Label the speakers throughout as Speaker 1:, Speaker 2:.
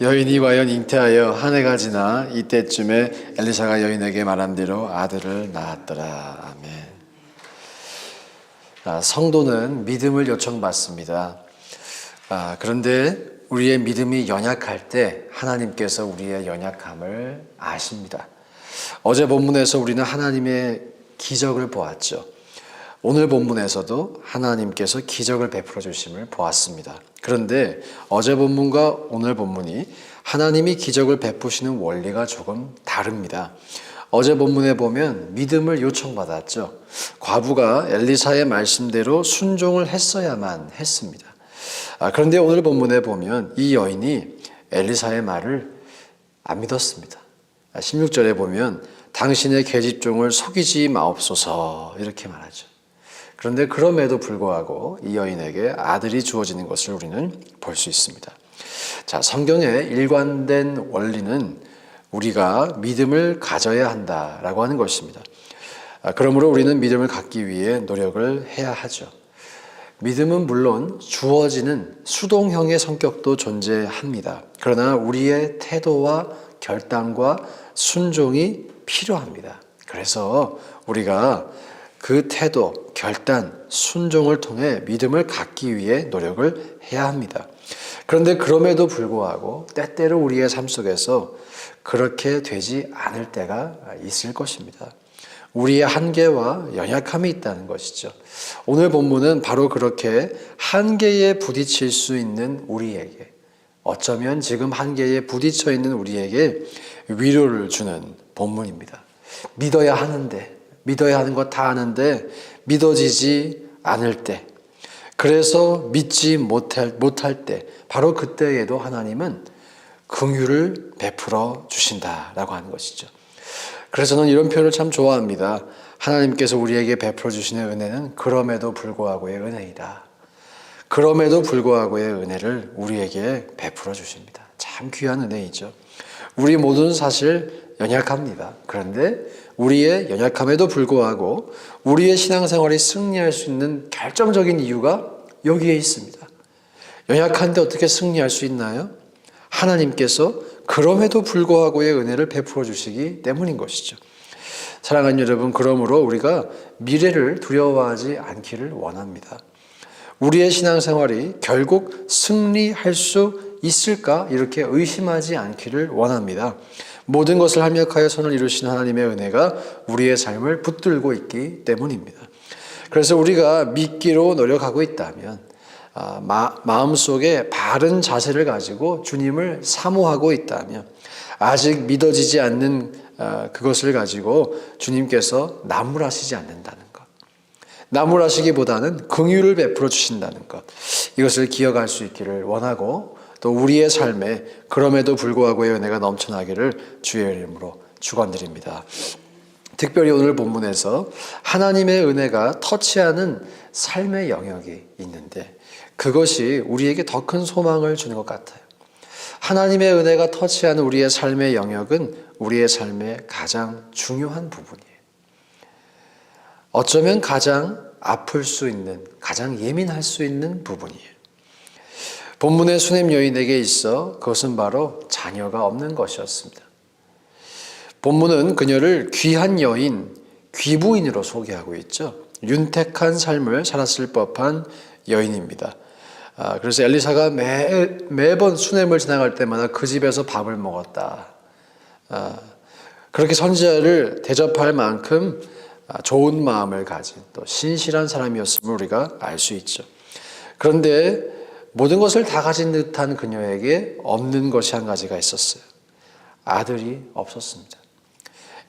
Speaker 1: 여인이 과연 잉태하여 한 해가 지나 이때쯤에 엘리사가 여인에게 말한 대로 아들을 낳았더라. 아멘. 아, 성도는 믿음을 요청받습니다. 아, 그런데 우리의 믿음이 연약할 때 하나님께서 우리의 연약함을 아십니다. 어제 본문에서 우리는 하나님의 기적을 보았죠. 오늘 본문에서도 하나님께서 기적을 베풀어 주심을 보았습니다. 그런데 어제 본문과 오늘 본문이 하나님이 기적을 베푸시는 원리가 조금 다릅니다. 어제 본문에 보면 믿음을 요청받았죠. 과부가 엘리사의 말씀대로 순종을 했어야만 했습니다. 아, 그런데 오늘 본문에 보면 이 여인이 엘리사의 말을 안 믿었습니다. 16절에 보면 당신의 계집종을 속이지 마옵소서 이렇게 말하죠. 그런데 그럼에도 불구하고 이 여인에게 아들이 주어지는 것을 우리는 볼 수 있습니다. 자, 성경의 일관된 원리는 우리가 믿음을 가져야 한다라고 하는 것입니다. 아, 그러므로 우리는 믿음을 갖기 위해 노력을 해야 하죠. 믿음은 물론 주어지는 수동형의 성격도 존재합니다. 그러나 우리의 태도와 결단과 순종이 필요합니다. 그래서 우리가 그 태도, 결단, 순종을 통해 믿음을 갖기 위해 노력을 해야 합니다. 그런데 그럼에도 불구하고 때때로 우리의 삶 속에서 그렇게 되지 않을 때가 있을 것입니다. 우리의 한계와 연약함이 있다는 것이죠. 오늘 본문은 바로 그렇게 한계에 부딪힐 수 있는 우리에게 어쩌면 지금 한계에 부딪혀 있는 우리에게 위로를 주는 본문입니다. 믿어야 하는데, 믿어야 하는 것 다 아는데, 믿어지지 않을 때, 그래서 믿지 못할, 못할 때, 바로 그때에도 하나님은 긍휼을 베풀어 주신다라고 하는 것이죠. 그래서 저는 이런 표현을 참 좋아합니다. 하나님께서 우리에게 베풀어 주시는 은혜는 그럼에도 불구하고의 은혜이다. 그럼에도 불구하고의 은혜를 우리에게 베풀어 주십니다. 참 귀한 은혜이죠. 우리 모두는 사실 연약합니다. 그런데 우리의 연약함에도 불구하고 우리의 신앙생활이 승리할 수 있는 결정적인 이유가 여기에 있습니다. 연약한데 어떻게 승리할 수 있나요? 하나님께서 그럼에도 불구하고의 은혜를 베풀어 주시기 때문인 것이죠. 사랑하는 여러분, 그러므로 우리가 미래를 두려워하지 않기를 원합니다. 우리의 신앙생활이 결국 승리할 수 있을까? 이렇게 의심하지 않기를 원합니다. 모든 것을 합력하여 선을 이루신 하나님의 은혜가 우리의 삶을 붙들고 있기 때문입니다. 그래서 우리가 믿기로 노력하고 있다면 아, 마, 음속에 바른 자세를 가지고 주님을 사모하고 있다면 아직 믿어지지 않는 아, 그것을 가지고 주님께서 나무라시지 않는다는 것. 나무라시기보다는 긍휼을 베풀어 주신다는 것. 이것을 기억할 수 있기를 원하고 또 우리의 삶에 그럼에도 불구하고의 은혜가 넘쳐나기를 주의 이름으로 축원드립니다. 특별히 오늘 본문에서 하나님의 은혜가 터치하는 삶의 영역이 있는데 그것이 우리에게 더 큰 소망을 주는 것 같아요. 하나님의 은혜가 터치하는 우리의 삶의 영역은 우리의 삶의 가장 중요한 부분이에요. 어쩌면 가장 아플 수 있는, 가장 예민할 수 있는 부분이에요. 본문의 수냄 여인에게 있어 그것은 바로 자녀가 없는 것이었습니다. 본문은 그녀를 귀한 여인, 귀부인으로 소개하고 있죠. 윤택한 삶을 살았을 법한 여인입니다. 아, 그래서 엘리사가 매, 매번 수냄을 지나갈 때마다 그 집에서 밥을 먹었다. 아, 그렇게 선지자를 대접할 만큼 아, 좋은 마음을 가진 또 신실한 사람이었음을 우리가 알 수 있죠. 그런데 모든 것을 다 가진 듯한 그녀에게 없는 것이 한 가지가 있었어요. 아들이 없었습니다.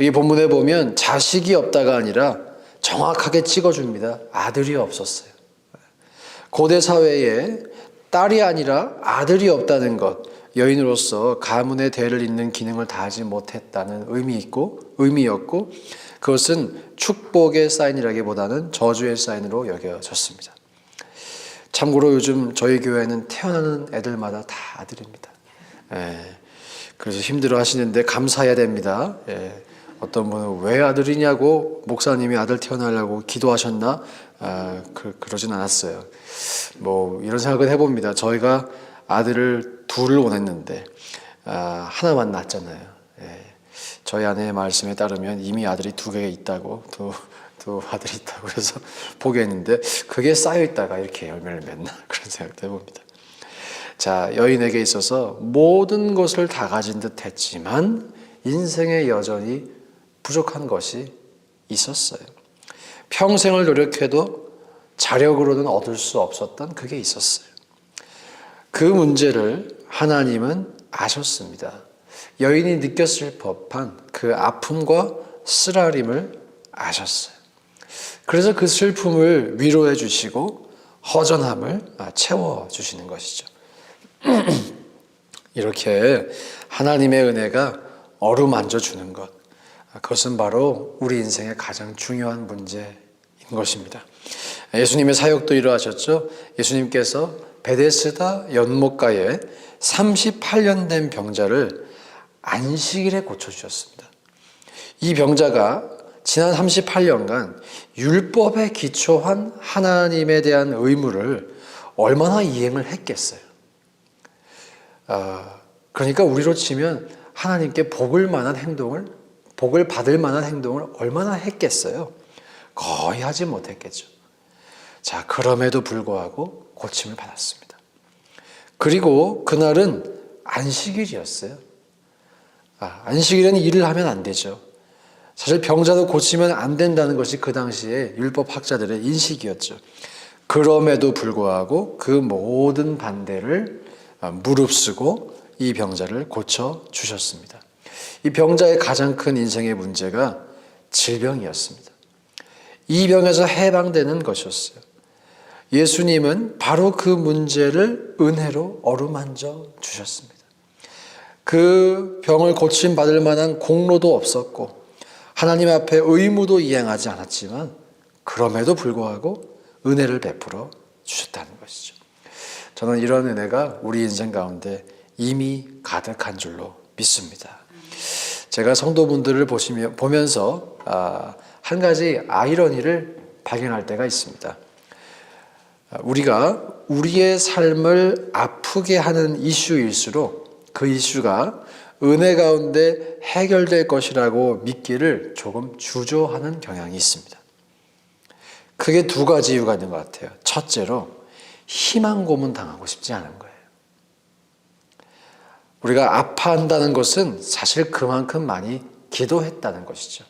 Speaker 1: 여기 본문에 보면 자식이 없다가 아니라 정확하게 찍어줍니다. 아들이 없었어요. 고대 사회에 딸이 아니라 아들이 없다는 것, 여인으로서 가문의 대를 잇는 기능을 다하지 못했다는 의미 있고 의미였고 그것은 축복의 사인이라기보다는 저주의 사인으로 여겨졌습니다. 참고로 요즘 저희 교회는 태어나는 애들마다 다 아들입니다. 예, 그래서 힘들어 하시는데 감사해야 됩니다. 예, 어떤 분은 왜 아들이냐고 목사님이 아들 태어나려고 기도하셨나? 아, 그, 그러진 않았어요. 뭐 이런 생각을 해봅니다. 저희가 아들을 둘을 원했는데 아, 하나만 낳았잖아요. 예. 저희 아내의 말씀에 따르면 이미 아들이 두 개 있다고 두, 두 아들이 있다고 그래서 포기했는데 그게 쌓여 있다가 이렇게 열매를 맺나 그런 생각도 해봅니다. 자 여인에게 있어서 모든 것을 다 가진 듯했지만 인생에 여전히 부족한 것이 있었어요. 평생을 노력해도 자력으로는 얻을 수 없었던 그게 있었어요. 그 문제를 하나님은 아셨습니다. 여인이 느꼈을 법한 그 아픔과 쓰라림을 아셨어요. 그래서 그 슬픔을 위로해 주시고 허전함을 채워 주시는 것이죠. 이렇게 하나님의 은혜가 어루만져 주는 것. 그것은 바로 우리 인생의 가장 중요한 문제인 것입니다. 예수님의 사역도 이러하셨죠. 예수님께서 베데스다 연못가에 38년 된 병자를 안식일에 고쳐주셨습니다. 이 병자가 지난 38년간 율법에 기초한 하나님에 대한 의무를 얼마나 이행을 했겠어요. 아, 그러니까 우리로 치면 하나님께 복을 만한 행동을, 복을 받을 만한 행동을 얼마나 했겠어요? 거의 하지 못했겠죠. 자, 그럼에도 불구하고 고침을 받았습니다. 그리고 그날은 안식일이었어요. 아, 안식일에는 일을 하면 안 되죠. 사실 병자도 고치면 안 된다는 것이 그 당시에 율법 학자들의 인식이었죠. 그럼에도 불구하고 그 모든 반대를 무릅쓰고 이 병자를 고쳐 주셨습니다. 이 병자의 가장 큰 인생의 문제가 질병이었습니다. 이 병에서 해방되는 것이었어요. 예수님은 바로 그 문제를 은혜로 어루만져 주셨습니다. 그 병을 고침 받을 만한 공로도 없었고 하나님 앞에 의무도 이행하지 않았지만 그럼에도 불구하고 은혜를 베풀어 주셨다는 것이죠. 저는 이런 은혜가 우리 인생 가운데 이미 가득한 줄로 믿습니다. 제가 성도분들을 보시며, 보면서 아, 한 가지 아이러니를 발견할 때가 있습니다. 우리가 우리의 삶을 아프게 하는 이슈일수록 그 이슈가 은혜 가운데 해결될 것이라고 믿기를 조금 주저하는 경향이 있습니다. 크게 두 가지 이유가 있는 것 같아요. 첫째로 희망 고문 당하고 싶지 않은 거예요. 우리가 아파한다는 것은 사실 그만큼 많이 기도했다는 것이죠.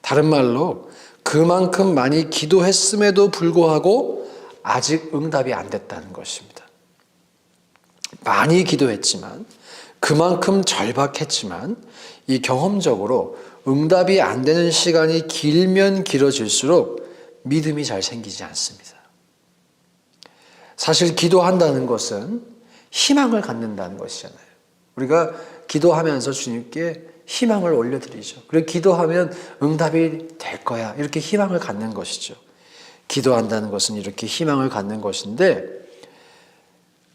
Speaker 1: 다른 말로 그만큼 많이 기도했음에도 불구하고 아직 응답이 안 됐다는 것입니다. 많이 기도했지만 그만큼 절박했지만 이 경험적으로 응답이 안 되는 시간이 길면 길어질수록 믿음이 잘 생기지 않습니다. 사실 기도한다는 것은 희망을 갖는다는 것이잖아요. 우리가 기도하면서 주님께 희망을 올려드리죠. 그리고 기도하면 응답이 될 거야. 이렇게 희망을 갖는 것이죠. 기도한다는 것은 이렇게 희망을 갖는 것인데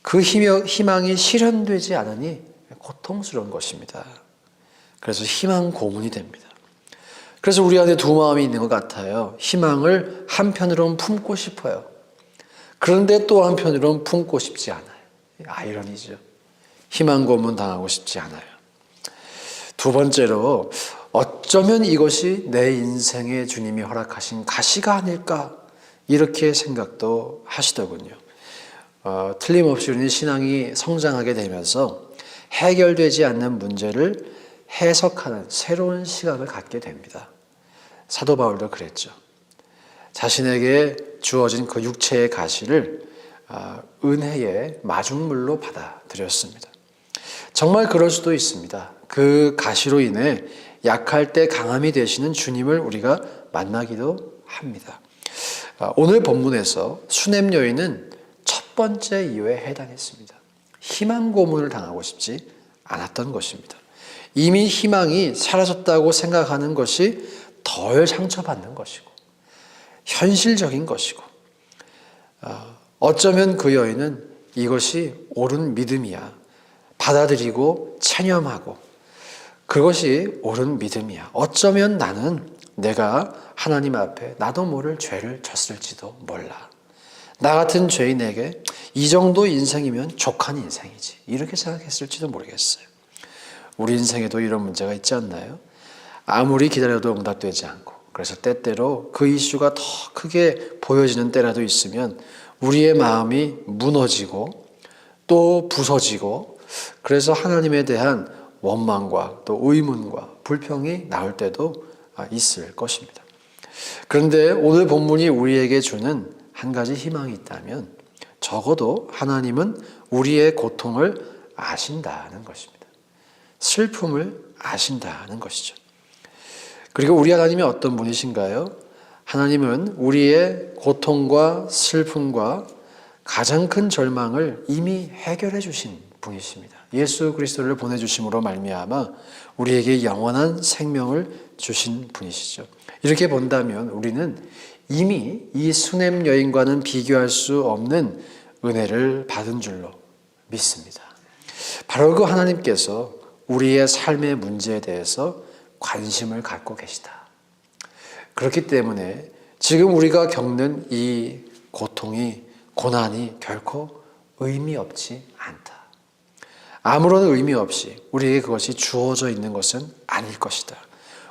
Speaker 1: 그 희망이 실현되지 않으니 고통스러운 것입니다. 그래서 희망 고문이 됩니다. 그래서 우리 안에 두 마음이 있는 것 같아요. 희망을 한편으로는 품고 싶어요. 그런데 또 한편으로는 품고 싶지 않아요. 아이러니죠. 희망 고문 당하고 싶지 않아요. 두 번째로 어쩌면 이것이 내 인생에 주님이 허락하신 가시가 아닐까 이렇게 생각도 하시더군요. 어, 틀림없이 우리는 신앙이 성장하게 되면서 해결되지 않는 문제를 해석하는 새로운 시각을 갖게 됩니다. 사도 바울도 그랬죠. 자신에게 주어진 그 육체의 가시를 아, 은혜의 마중물로 받아들였습니다. 정말 그럴 수도 있습니다. 그 가시로 인해 약할 때 강함이 되시는 주님을 우리가 만나기도 합니다. 아, 오늘 본문에서 수냄 여인은 첫 번째 이유에 해당했습니다. 희망 고문을 당하고 싶지 않았던 것입니다. 이미 희망이 사라졌다고 생각하는 것이 덜 상처받는 것이고 현실적인 것이고 아, 어쩌면 그 여인은 이것이 옳은 믿음이야. 받아들이고 체념하고 그것이 옳은 믿음이야. 어쩌면 나는 내가 하나님 앞에 나도 모를 죄를 졌을지도 몰라. 나 같은 죄인에게 이 정도 인생이면 족한 인생이지. 이렇게 생각했을지도 모르겠어요. 우리 인생에도 이런 문제가 있지 않나요? 아무리 기다려도 응답되지 않고 그래서 때때로 그 이슈가 더 크게 보여지는 때라도 있으면 우리의 마음이 무너지고 또 부서지고 그래서 하나님에 대한 원망과 또 의문과 불평이 나올 때도 있을 것입니다. 그런데 오늘 본문이 우리에게 주는 한 가지 희망이 있다면 적어도 하나님은 우리의 고통을 아신다는 것입니다. 슬픔을 아신다는 것이죠. 그리고 우리 하나님이 어떤 분이신가요? 하나님은 우리의 고통과 슬픔과 가장 큰 절망을 이미 해결해 주신 분이십니다. 예수 그리스도를 보내 주심으로 말미암아 우리에게 영원한 생명을 주신 분이시죠. 이렇게 본다면 우리는 이미 이 수냄 여인과는 비교할 수 없는 은혜를 받은 줄로 믿습니다. 바로 그 하나님께서 우리의 삶의 문제에 대해서 관심을 갖고 계시다. 그렇기 때문에 지금 우리가 겪는 이 고통이 고난이 결코 의미 없지. 아무런 의미 없이 우리에게 그것이 주어져 있는 것은 아닐 것이다.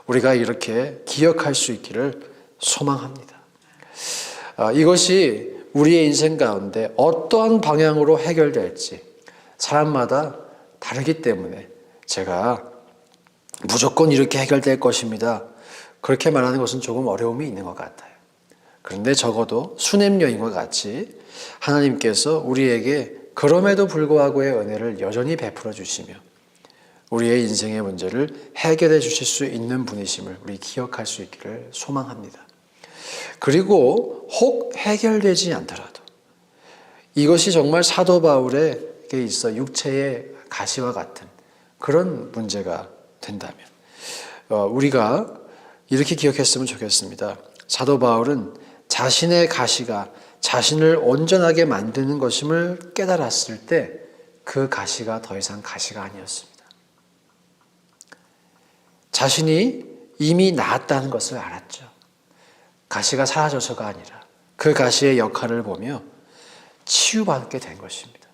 Speaker 1: 우리가 이렇게 기억할 수 있기를 소망합니다. 아, 이것이 우리의 인생 가운데 어떠한 방향으로 해결될지 사람마다 다르기 때문에 제가 무조건 이렇게 해결될 것입니다. 그렇게 말하는 것은 조금 어려움이 있는 것 같아요. 그런데 적어도 수냄 여인과 같이 하나님께서 우리에게 그럼에도 불구하고의 은혜를 여전히 베풀어 주시며 우리의 인생의 문제를 해결해 주실 수 있는 분이심을 우리 기억할 수 있기를 소망합니다. 그리고 혹 해결되지 않더라도 이것이 정말 사도 바울에게 있어 육체의 가시와 같은 그런 문제가 된다면 어, 우리가 이렇게 기억했으면 좋겠습니다. 사도 바울은 자신의 가시가 자신을 온전하게 만드는 것임을 깨달았을 때 그 가시가 더 이상 가시가 아니었습니다. 자신이 이미 나았다는 것을 알았죠. 가시가 사라져서가 아니라 그 가시의 역할을 보며 치유받게 된 것입니다.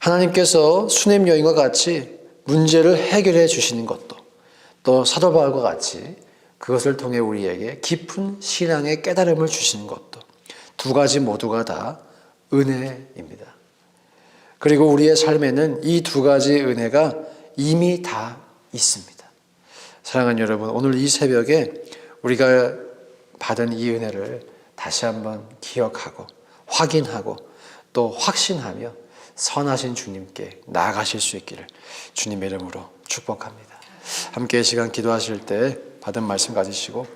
Speaker 1: 하나님께서 수냄 여인과 같이 문제를 해결해 주시는 것도 또 사도 바울과 같이 그것을 통해 우리에게 깊은 신앙의 깨달음을 주시는 것도 두 가지 모두가 다 은혜입니다. 그리고 우리의 삶에는 이 두 가지 은혜가 이미 다 있습니다. 사랑하는 여러분, 오늘 이 새벽에 우리가 받은 이 은혜를 다시 한번 기억하고 확인하고 또 확신하며 선하신 주님께 나아가실 수 있기를 주님의 이름으로 축복합니다. 함께 시간 기도하실 때 받은 말씀 가지시고